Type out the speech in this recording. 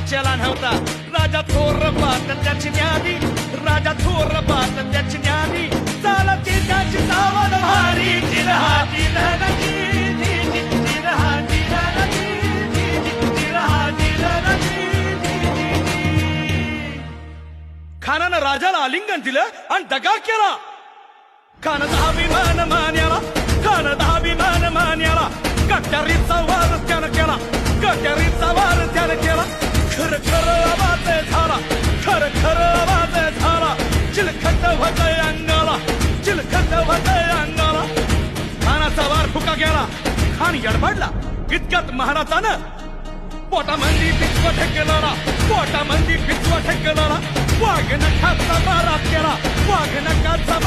वाचला नव्हता राजा थोर बात त्याची ज्ञानी राजा थोर बात त्याची ज्ञानी चालती त्याची सावध भारी जिरहा जिरहाची, खानानं राजाला आलिंगन दिलं आणि दगा केला। खान अभिमान मान्याला खान अभिमान मान्याला। कट्यारीचा वार त्यानं केला कट्यारीचा वार खर खर आवाज झाला. खर खर आवाज झाला. चिलखत होत अंगाला. चिलखत होत अंगाला. खानाचा वार फुका गेला. खान यडबडला इतक्यात महाराजानं पोटामंदी पिचवा ठेकेला पोटामंदी पिचवा ठेकेला वाघ नखाचा मारा केला. वाघ नखाचा